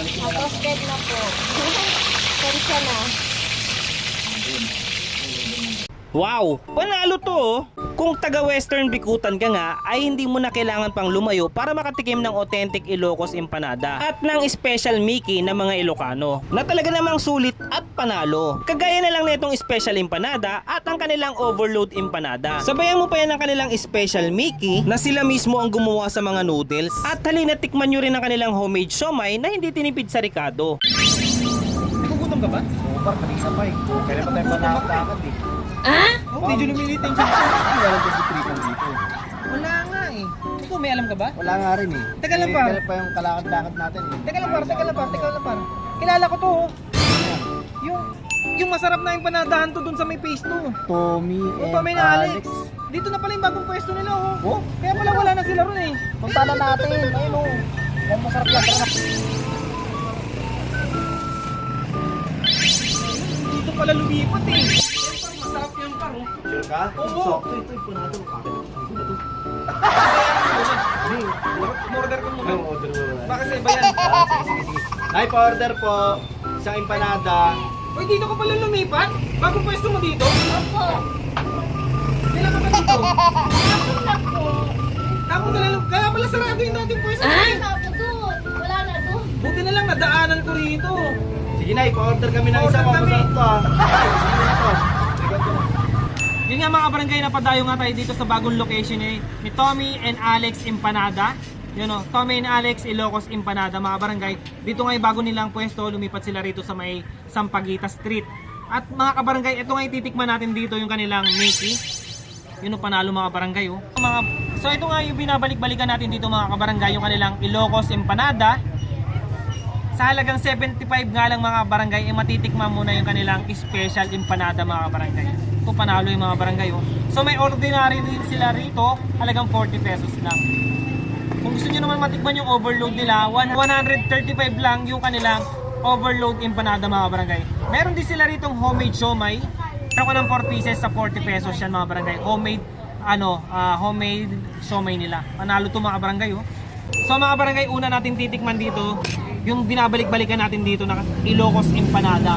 Toasted na po. Sorry na. Wow! Panalo to oh. Kung taga Western Bikutan ka nga ay hindi mo na kailangan pang lumayo para makatikim ng authentic Ilocos Empanada at ng special Mickey ng mga Ilocano na talaga namang sulit at panalo. Kagaya na lang nitong special empanada at ang kanilang overload empanada. Sabayan mo pa yan ng kanilang special Mickey na sila mismo ang gumawa sa mga noodles at halina tikman nyo rin ang kanilang homemade siomay na hindi tinipid sa Ricardo. Nagugutom ka ba? Super, kanina pa eh. Kailan pa tayo panakot-takot eh. Oh, medyo lumilitin siya. Wala lang yung tripan dito. Wala nga eh. Ikaw may alam ka ba? Wala nga rin eh. Teka lang, Eh, par. Kailan pa yung kalakad-lakad natin eh. Teka lang par, teka lang par, teka lang par. Kilala ko to. oh. Yung yung masarap na empanadahan to dun sa may phase 2. Tommy O and to may na Alex. Alex. Dito na pala yung bagong pwesto nila oh. Oh? Kaya pala wala na sila ron eh. Punta na natin. Ayun oh. Mukhang masarap yan. Tara na. Dito pala lumipat eh. Masarap yan par. oh. Sure ka? Oo. Sakto ito. Ipunado. Akin. Hey, order ko muna. Yung order mo na. Baka sa iba yan. Ah, sige, sige, sige. Ay, pa-order po. Isang empanada. Uy, dito ka pala lumipat? Bagong pwesto mo dito? Opo. Kailan ka ba dito? Ako na po. Tapos na lang, kaya pala sarado yung dating pwesto. Doon. Wala na doon. Buti na lang nadaanan ko rito. Sige na, ipa-order kami ng Order isa. kami. Masarap to ah. Ay, sige na to. Yun nga mga barangay, napadayo nga tayo dito sa bagong location eh, ni Tommy and Alex Empanada. Yun o, Tommy and Alex Ilocos Empanada mga barangay. Dito nga yung bago nilang pwesto, lumipat sila rito sa may Sampaguita Street. At mga kabarangay, ito nga yung titikman natin dito yung kanilang Mickey. Yun o, panalo mga barangay oh. Mga, so ito nga yung binabalik-balikan natin dito mga kabarangay, yung kanilang Ilocos Empanada. Sa halagang 75 nga lang mga barangay, eh matitikman muna yung kanilang special empanada mga barangay. Ito panalo yung mga barangay. Oh. So may ordinary din sila rito, halagang 40 pesos lang. Kung gusto nyo naman matikman yung overload nila, one- 135 lang yung kanilang overload empanada mga barangay. Meron din sila ritong homemade siomay. Meron ko ng 4 pieces sa 40 pesos yan mga barangay. Homemade ano, ah, homemade siomay nila. Panalo to mga barangay oh. So mga barangay, una natin titikman dito yung binabalik-balikan natin dito na Ilocos Empanada.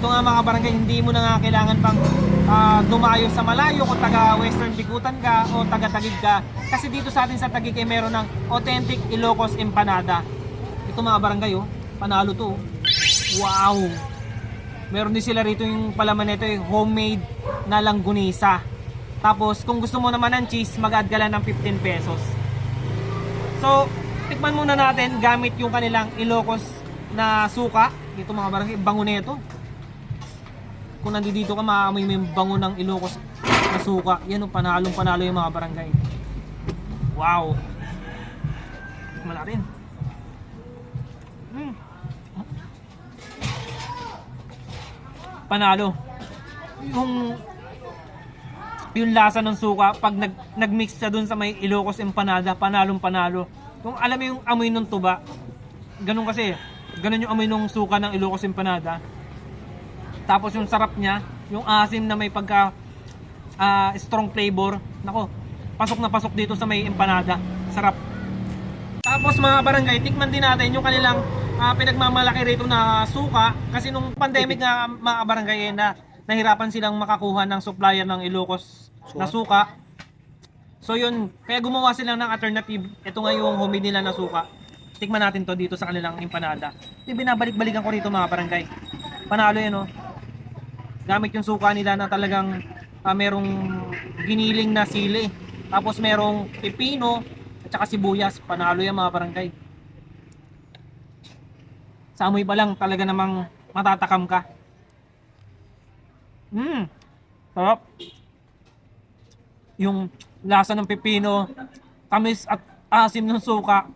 Ito nga mga barangay, hindi mo na nga kailangan pang ah, dumayo sa malayo kung taga Western Bikutan ka o taga Tagig ka. Kasi dito sa atin sa Tagig ay meron ng authentic Ilocos Empanada. Ito mga barangay oh, panalo to. oh. Wow! Meron din sila rito yung palaman nito yung homemade na langgunisa. Tapos kung gusto mo naman ng cheese, mag-add ka lang ng 15 pesos. So, tikman muna natin gamit yung kanilang Ilocos na suka. Dito mga barangay, bango nito. Kung nandito ka, maamoy mo yung bango ng Ilocos na suka. Yan yung panalong panalo yung mga barangay. Wow! Tikman natin. Mm. Panalo. Yung yung lasa ng suka pag nag nagmix siya dun sa may Ilocos empanada, panalong panalo. Kung alam mo yung amoy ng tuba, ganun kasi, ganun yung amoy ng suka ng Ilocos empanada. Tapos yung sarap niya, yung asim na may pagka ah, strong flavor. Nako, pasok na pasok dito sa may empanada. Sarap. Tapos mga barangay, tikman din natin yung kanilang ah, pinagmamalaki rito na suka kasi nung pandemic nga mga barangay eh, na nahirapan silang makakuha ng supplier ng Ilocos na suka. So yun, kaya gumawa sila ng alternative. Ito nga yung homemade nila na suka. Tikman natin to dito sa kanilang empanada. Yung binabalik-balikan ko rito mga barangay. Panalo yan oh. Gamit yung suka nila na talagang ah, merong giniling na sili. Tapos merong pipino at saka sibuyas. Panalo yan mga barangay. Sa amoy pa lang talaga namang matatakam ka. Mmm. Sarap. Yung lasa ng pipino, tamis at asim ng suka.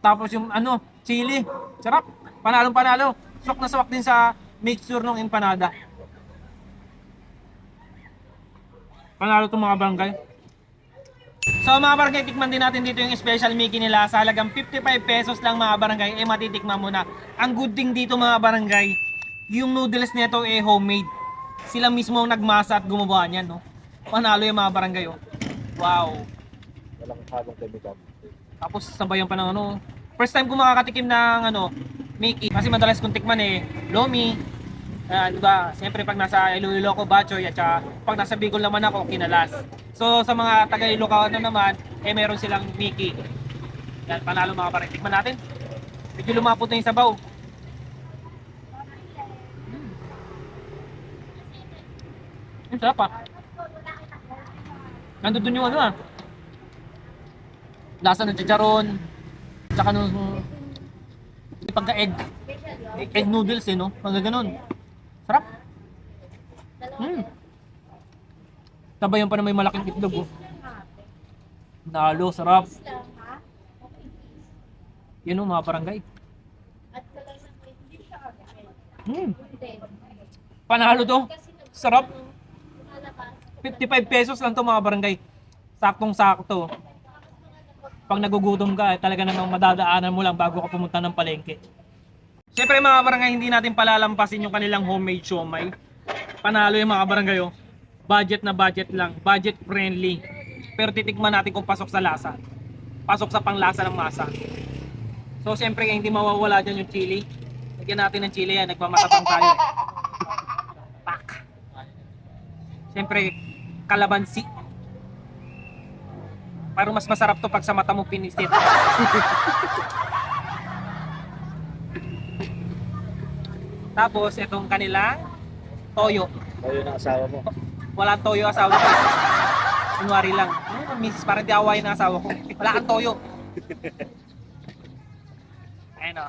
Tapos yung ano, chili. Sarap. Panalong panalo. Swak na swak din sa mixture ng empanada. Panalo itong mga barangay. So mga barangay, tikman din natin dito yung special Mickey nila sa halagang 55 pesos lang mga barangay, eh matitikman mo na. Ang good thing dito mga barangay, yung noodles nito eh homemade. Sila mismo ang nagmasa at gumawa niyan, no? Panalo yung mga barangay, oh. Wow. Walang halong chemical. Tapos sabayan pa ng ano, First time ko makakatikim ng ano, Mickey. Kasi madalas kong tikman eh, Lomi. Ah, di ba? Siyempre pag nasa Iloilo ko, Bachoy, at saka pag nasa Bicol naman ako, Kinalas. So sa mga taga Ilocano naman, eh meron silang Mickey. Yan, panalo mga pare. Tikman natin. Medyo lumapot na yung sabaw. Mm. Ang sarap ah. Nandun yung ano ah. Lasa ng chicharon. Tsaka nung yung pagka-egg. Egg noodles eh no? Mga ganun. Sarap. Mm. Tabayan pa na may malaking itlog oh. Nalo, sarap. Yun oh, mga barangay. Mm. Panalo to. Sarap. 55 pesos lang to mga barangay. Saktong sakto. Pag nagugutom ka, eh, talaga namang madadaanan mo lang bago ka pumunta ng palengke. Siyempre mga barangay, hindi natin palalampasin yung kanilang homemade siomay. Panalo yung mga barangay oh. Budget na budget lang. Budget friendly. Pero titikman natin kung pasok sa lasa. Pasok sa panglasa ng masa. So siyempre hindi mawawala dyan yung chili. Lagyan natin ng chili yan. Nagmamatapang tayo eh. Pak. Siyempre, kalabansi. Parang mas masarap to pag sa mata mo pinisit. Tapos, itong kanilang toyo. Ayun ang asawa mo. Walang toyo asawa ko. Kunwari lang. Ano, misis, parang di awayin ng asawa ko. Wala kang toyo. Ayun o.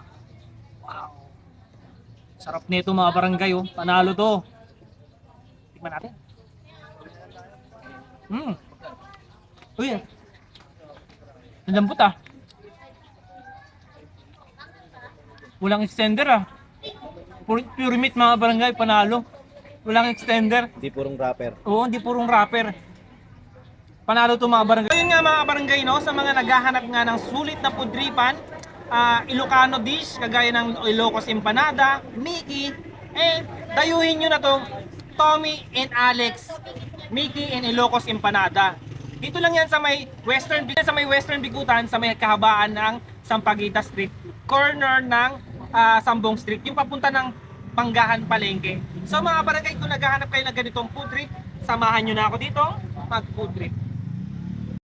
Wow. Sarap nito mga barangay oh. Panalo to. Tikman natin. Hmm. Uy. Ang lambot ah. Walang extender ah. Pure, pure meat mga barangay, panalo. Walang extender. Hindi purong rapper. Oo, hindi purong rapper. Panalo to mga barangay. Ayun nga mga barangay, no, sa mga naghahanap nga ng sulit na pudripan, ah, Ilocano dish, kagaya ng Ilocos Empanada, Mickey, eh, dayuhin nyo na tong Tommy and Alex, Mickey and Ilocos Empanada. Dito lang yan sa may Western, sa may Western Bikutan, sa may kahabaan ng Sampaguita Street, corner ng ah, Sambong Street, yung papunta ng Panggahan Palengke. So mga barangay, kung naghahanap kayo ng ganitong food trip, samahan nyo na ako dito, mag food trip.